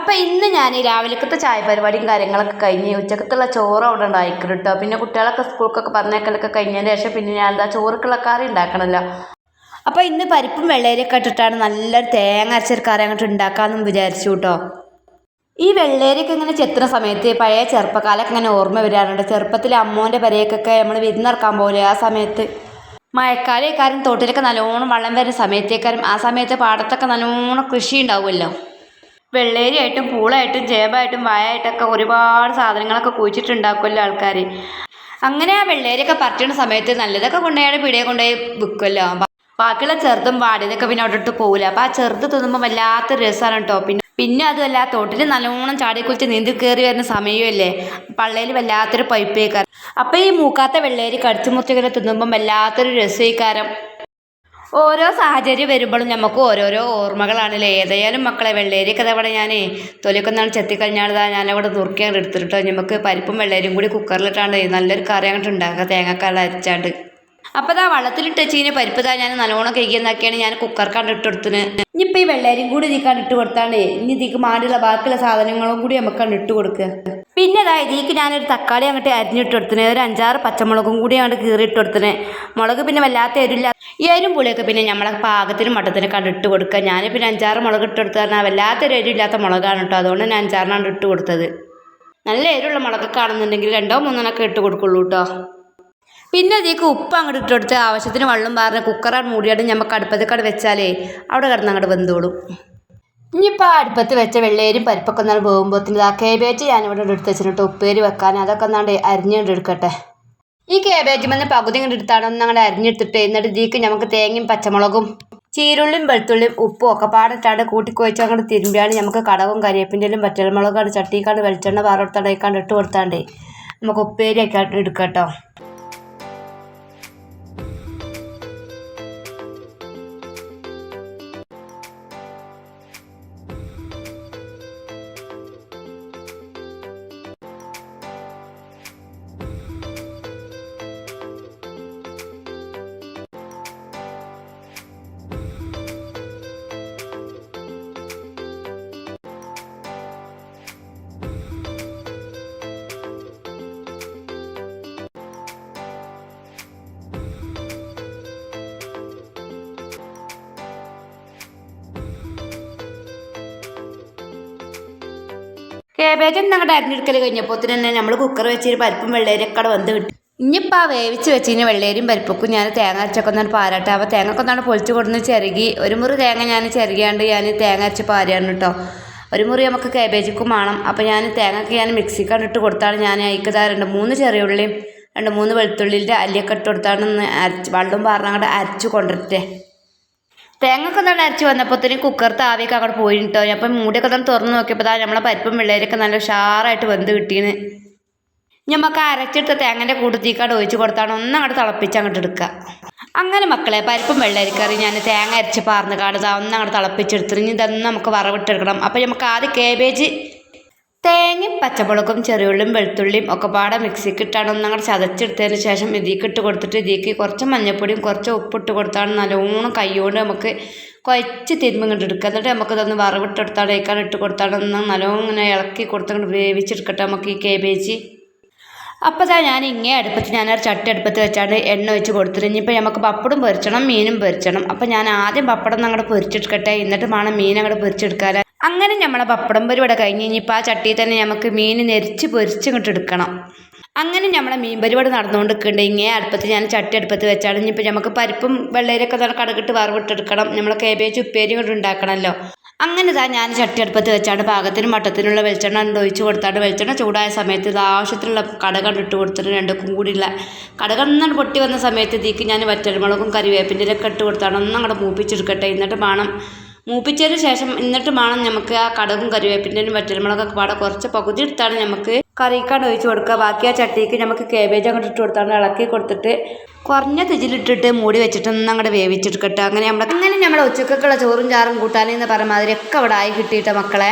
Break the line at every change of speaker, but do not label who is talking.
അപ്പം ഇന്ന് ഞാൻ രാവിലത്തെ ചായ പരിപാടിയും കാര്യങ്ങളൊക്കെ കഴിഞ്ഞ് ഉച്ചക്കത്തുള്ള ചോറ് അവിടെ ഉണ്ടായിക്കണം കേട്ടോ പിന്നെ കുട്ടികളൊക്കെ സ്കൂൾക്കൊക്കെ പറഞ്ഞേക്കലൊക്കെ കഴിഞ്ഞതിന് ശേഷം പിന്നെ ഞാൻ എന്താ ചോറുക്കുള്ള കറി ഉണ്ടാക്കണമല്ലോ അപ്പോൾ ഇന്ന് പരിപ്പും വെള്ളരിയൊക്കെ ഇട്ടിട്ടാണ് നല്ലൊരു തേങ്ങ അരച്ചൊരു കറി അങ്ങോട്ട് ഉണ്ടാക്കാമെന്നും വിചാരിച്ചു കേട്ടോ ഈ വെള്ളേരിയൊക്കെ ഇങ്ങനെ ചെത്തുന്ന സമയത്ത് പഴയ ചെറുപ്പക്കാലൊക്കെ ഇങ്ങനെ ഓർമ്മ വരാറുണ്ട്. ചെറുപ്പത്തിൽ അമ്മോന്റെ പരയൊക്കെ നമ്മൾ വിരുന്നിറക്കാൻ പോലെ ആ സമയത്ത് മഴക്കാലക്കാരും തോട്ടിലൊക്കെ നല്ലോണം വെള്ളം വരുന്ന സമയത്തേക്കാരും ആ സമയത്ത് പാടത്തൊക്കെ നല്ലോണം കൃഷി ഉണ്ടാവുമല്ലോ വെള്ളേരിയായിട്ടും പൂളായിട്ടും ചേമ്പായിട്ടും വായായിട്ടൊക്കെ ഒരുപാട് സാധനങ്ങളൊക്കെ കുഴിച്ചിട്ടുണ്ടാക്കുമല്ലോ ആൾക്കാർ അങ്ങനെ ആ വെള്ളേരിയൊക്കെ പറ്റുന്ന സമയത്ത് നല്ലതൊക്കെ കൊണ്ടുപോയി പിടിയെ കൊണ്ടുപോയി വിൽക്കുമല്ലോ ബാക്കിയുള്ള ചെറുതും വാടിയതൊക്കെ പിന്നെ അവിടെ ഇട്ട് പോകില്ല അപ്പോൾ ആ ചെറുത് തിന്നുമ്പോൾ വല്ലാത്ത രസമാണ് കേട്ടോ. പിന്നെ പിന്നെ അതുമല്ല തോട്ടിൽ നല്ലോണം ചാടിക്കുളിച്ച് നീന്തി കയറി വരുന്ന സമയമല്ലേ? പള്ളയിൽ വല്ലാത്തൊരു പൈപ്പ് പൈപ്പേക്കാരം. അപ്പോൾ ഈ മൂക്കാത്ത വെള്ളേരി കടിച്ചു മുറിച്ചിങ്ങനെ തിന്നുമ്പം വല്ലാത്തൊരു രസീകാരം ഓരോ സാഹചര്യം വരുമ്പോഴും നമുക്ക് ഓരോരോ ഓർമ്മകളാണല്ലേ. ഏതായാലും മക്കളെ വെള്ളേരിയൊക്കെ അതവിടെ ഞാൻ തൊലിക്കൊന്നാണ് ചെത്തിക്കഴിഞ്ഞാൽ ഞാനവിടെ നുറുക്കിയാണ് എടുത്തിട്ടോ നമുക്ക് പരിപ്പും വെള്ളേരിയും കൂടി കുക്കറിലിട്ടാണ്ട് നല്ലൊരു കറി അങ്ങോട്ട് ഉണ്ടാക്കുക തേങ്ങക്കാല അരച്ചാണ്ട്. അപ്പോൾ ഇതാ വെള്ളത്തിലിട്ട് വെച്ചിങ്ങനെ പരിപ്പ് താ ഞാൻ നല്ലോണം കഴിക്കുന്നൊക്കെയാണ് ഞാൻ കുക്കർക്കാണ്ട് ഇട്ട് കൊടുത്തിന് ഇനിയിപ്പോൾ ഈ വെള്ളേരിയും കൂടി ഇതിക്കാണ്ട് ഇട്ട് കൊടുത്താണ് ഇനി ഇതിക്ക് മാടിയുള്ള ബാക്കിയുള്ള സാധനങ്ങളും കൂടി നമുക്കാണ് ഇട്ട് കൊടുക്കുക. പിന്നെ അതായത് ഇതിക്ക് ഞാനൊരു തക്കാളി അങ്ങോട്ട് അരിഞ്ഞിട്ട് കൊടുത്തിന്. ഒരു അഞ്ചാറ് പച്ചമുളകും കൂടി അങ്ങോട്ട് കീറിയിട്ട് കൊടുത്തിന്. മുളക് പിന്നെ വല്ലാത്ത എരില്ല എരും പുളിയൊക്കെ പിന്നെ നമ്മളെ പാകത്തിനും മട്ടത്തിനും കണ്ട് ഇട്ട് കൊടുക്കുക ഞാൻ പിന്നെ അഞ്ചാറ് മുളക് ഇട്ട് കൊടുത്തു പറഞ്ഞാൽ വല്ലാത്തൊരു എരിവില്ലാത്ത മുളകാണ് കേട്ടോ. അതുകൊണ്ട് ഞാൻ അഞ്ചാറിനാണ് ഇട്ട് കൊടുത്തത്. നല്ല എരിവുള്ള മുളകൊക്കെ കാണുന്നുണ്ടെങ്കിൽ രണ്ടോ മൂന്നെണ്ണൊക്കെ ഇട്ട് കൊടുക്കുള്ളൂ കേട്ടോ. പിന്നെ അതിലേക്ക് ഉപ്പ് അങ്ങോട്ട് ഇട്ട് കൊടുത്ത് ആവശ്യത്തിന് വെള്ളം പാർന്ന് കുക്കറാണ് മൂടിയാണ്ട് നമുക്ക് അടുപ്പത്തേക്കാട് വെച്ചാലേ അവിടെ കിടന്ന് അങ്ങോട്ട് വെന്തോളും. ഇനിയിപ്പോൾ അടുപ്പത്ത് വെച്ച വെള്ളേരും പരിപ്പൊക്കെ ഒന്നാണ് പോകുമ്പോഴത്തേന് ആ കേബേജ് ഞാനിവിടെ എടുത്ത് വെച്ചിട്ടുണ്ട്. ഉപ്പേരി വെക്കാൻ. അതൊക്കെ ഒന്നാണ്ട് അരിഞ്ഞുകൊണ്ട് എടുക്കട്ടെ. ഈ കേബേജ് വന്ന് പകുതി ഇങ്ങോട്ട് എടുത്താണ്. ഒന്ന് അങ്ങോട്ട് അരിഞ്ഞെടുത്തിട്ട് എന്നിട്ട് ഇതിക്ക് നമുക്ക് തേങ്ങയും പച്ചമുളകും ചീരുള്ളിയും വെളുത്തുള്ളിയും ഉപ്പും ഒക്കെ പാടിട്ടാണ്ട് കൂട്ടിക്കൊഴിച്ച് അങ്ങോട്ട് തിരുമ്പിയാണ് നമുക്ക് കടവും കരിയേപ്പിന്റെലും പച്ചമുളകാണ് ചട്ടിക്കാണ്ട് വെളിച്ചെണ്ണ പാറോടുത്താണ്ട് ഇട്ട് കൊടുത്താണ്ട് നമുക്ക് ഉപ്പേരിയൊക്കെ എടുക്കട്ടോ കേബേജ് ഞങ്ങളുടെ അരിഞ്ഞെടുക്കൽ കഴിഞ്ഞപ്പോൾ തന്നെ നമ്മൾ കുക്കർ വെച്ചൊരു പരിപ്പും വെള്ളേരിയൊക്കെ വന്ന് കിട്ടി. ഇനിയിപ്പോൾ ആ വേവിച്ച് വെച്ചിന് വെള്ളേരിയും പരിപ്പൊക്കും ഞാൻ തേങ്ങ അരച്ചൊക്കെ ഒന്നാണ് പാരാട്ടെ. അപ്പോൾ തേങ്ങ ഒന്നാണ് പൊളിച്ച് കൊടുന്ന് ചിരകി ഒരു മുറി തേങ്ങ ഞാൻ ചിരകിയാണ്ട് ഞാൻ തേങ്ങ അരച്ച് പാരിയാണ് കേട്ടോ. ഒരു മുറി നമുക്ക് കേബേജിക്കും വേണം. അപ്പോൾ ഞാൻ തേങ്ങയ്ക്ക് ഞാൻ മിക്സിക്കാണ് ഇട്ട് കൊടുത്താണ്. ഞാൻ അയക്കതാ രണ്ട് മൂന്ന് ചെറിയ ഉള്ളിയും രണ്ട് മൂന്ന് വെളുത്തുള്ളിന്റെ അല്ലിയൊക്കെ ഇട്ട് കൊടുത്താണ് അരച്ച് വെള്ളം പാർന്നങ്ങോട്ട് അരച്ച് കൊണ്ടിട്ടേ തേങ്ങയൊക്കെ നല്ല അരച്ച് വന്നപ്പോൾ തന്നെ കുക്കർ ആവിയൊക്കെ അങ്ങോട്ട് പോയിട്ടോ അപ്പം മൂടിയൊക്കെ തന്നെ തുറന്ന് നോക്കിയപ്പോൾ ദാ നമ്മളെ പരിപ്പും വെള്ളരിയൊക്കെ നല്ല ഉഷാറായിട്ട് വെന്ത് കിട്ടീന്. ഞമ്മക്ക് അരച്ചിട്ട് തേങ്ങന്റെ കൂട്ടത്തേക്കാട് ഒഴിച്ച് കൊടുത്താണ് ഒന്ന് അങ്ങോട്ട് തിളപ്പിച്ച് അങ്ങോട്ട് എടുക്കുക അങ്ങനെ മക്കളെ പരിപ്പും വെള്ളരിക്കറി ഞാൻ തേങ്ങ അരച്ച് പാർന്ന് കാണുക ഒന്ന് അങ്ങോട്ട് തിളപ്പിച്ചെടുത്തിട്ട് ഇനി ഇതൊന്നും നമുക്ക് വറവിട്ടെടുക്കണം. അപ്പോൾ നമുക്ക് ആദ്യം കേബേജ് തേങ്ങയും പച്ചമുളകും ചെറിയുള്ളിയും വെളുത്തുള്ളിയും ഒക്കെ പാടെ മിക്സിക്ക് ഇട്ടാണ് ഒന്ന് അങ്ങനെ ചതച്ചെടുത്തതിന് ശേഷം ഇതിലേക്ക് ഇട്ട് കൊടുത്തിട്ട് ഇതിലേക്ക് കുറച്ച് മഞ്ഞപ്പൊടിയും കുറച്ച് ഉപ്പിട്ട് കൊടുത്താണ് നല്ലോണം കൈകൊണ്ട് നമുക്ക് കുഴച്ച് തിരുമ്പ് എടുക്കുക. എന്നിട്ട് നമുക്ക് ഇതൊന്ന് വറവിട്ടെടുത്താണ് ഇക്കാണ് ഇട്ട് കൊടുത്താണ്. ഒന്ന് നല്ലോണം ഇങ്ങനെ ഇളക്കി കൊടുത്തങ്ങോട്ട് വേവിച്ചെടുക്കട്ടെ നമുക്ക് ഈ കേബേജ് അപ്പോൾ ഇതാ ഞാൻ ഇങ്ങേ അടുപ്പത്ത് ഞാനൊരു ചട്ടി അടുപ്പത്ത് വെച്ചാണ് എണ്ണ വെച്ച് കൊടുത്തിട്ട് ഇനിയിപ്പോൾ നമുക്ക് പപ്പടും പൊരിച്ചണം മീനും പൊരിച്ചണം. അപ്പോൾ ഞാൻ ആദ്യം പപ്പടം അങ്ങോട്ട് പൊരിച്ചെടുക്കട്ടെ. എന്നിട്ട് വേണം മീൻ അങ്ങോട്ട് പൊരിച്ചെടുക്കാൻ അങ്ങനെ നമ്മളെ പപ്പടം പരിപാടി കഴിഞ്ഞ് ഇനിയിപ്പോൾ ആ ചട്ടിയിൽ തന്നെ നമുക്ക് മീൻ നെരിച്ച് പൊരിച്ച് ഇങ്ങോട്ട് എടുക്കണം. അങ്ങനെ നമ്മളെ മീൻ പരിപാടി നടന്നുകൊണ്ട് നിൽക്കുന്നുണ്ട് ഇങ്ങനെ അടുപ്പത്ത് ഞാൻ ചട്ടി അടുപ്പത്ത് വെച്ചാണ്. ഇനിയിപ്പോൾ നമുക്ക് പരിപ്പും വെള്ളരിയൊക്കെ തന്നെ കടകിട്ട് വറവിട്ടെടുക്കണം. നമ്മളെ കേബേജ് ഉപ്പേരി കൊണ്ട് ഉണ്ടാക്കണമല്ലോ അങ്ങനെ ഇതാ ഞാൻ ചട്ടി അടുപ്പത്ത് വെച്ചാണ്. പാകത്തിനും മട്ടത്തിനുള്ള വെളിച്ചെണ്ണ ഒഴിച്ച് കൊടുത്താണ്ട് വെളിച്ചെണ്ണ ചൂടായ സമയത്ത് ഇത് ആവശ്യത്തിലുള്ള കടകണ്ട് ഇട്ട് കൊടുത്തിട്ട് രണ്ടും കൂടിയുള്ള കടകണ്ണാണ് പൊട്ടി വന്ന സമയത്ത് ഇതിക്ക് ഞാൻ വറ്റൽമുളകും കറിവേപ്പിന്റെ ഒക്കെ ഇട്ട് കൊടുത്താണ്. ഒന്നും അങ്ങോട്ട് മൂപ്പിച്ചെടുക്കട്ടെ. എന്നിട്ട് വേണം മൂപ്പിച്ചതിന് ശേഷം എന്നിട്ട് വേണം നമുക്ക് ആ കടകും കറിവേപ്പിന്റെയും വറ്റൽമുളകൊക്കെ പാടെ കുറച്ച് പകുതി എടുത്താണ് നമുക്ക് കറിക്കാണ്ട് ഒഴിച്ച് കൊടുക്കുക. ബാക്കി ആ ചട്ടിക്ക് നമുക്ക് കേബേജ് അങ്ങോട്ട് ഇട്ട് കൊടുത്താണ് ഇളക്കി കൊടുത്തിട്ട് കുറഞ്ഞ തിജിലിട്ടിട്ട് മൂടി വെച്ചിട്ട് ഒന്ന് അങ്ങോട്ട് വേവിച്ചെടുക്കട്ടെ. അങ്ങനെ നമ്മൾ അങ്ങനെ നമ്മുടെ ഉച്ചക്കൊക്കെയുള്ള ചോറും ചാറും കൂട്ടാനെന്ന് പറഞ്ഞ മാതിരി ഒക്കെ അവിടെ ആയി കിട്ടിയിട്ട മക്കളെ.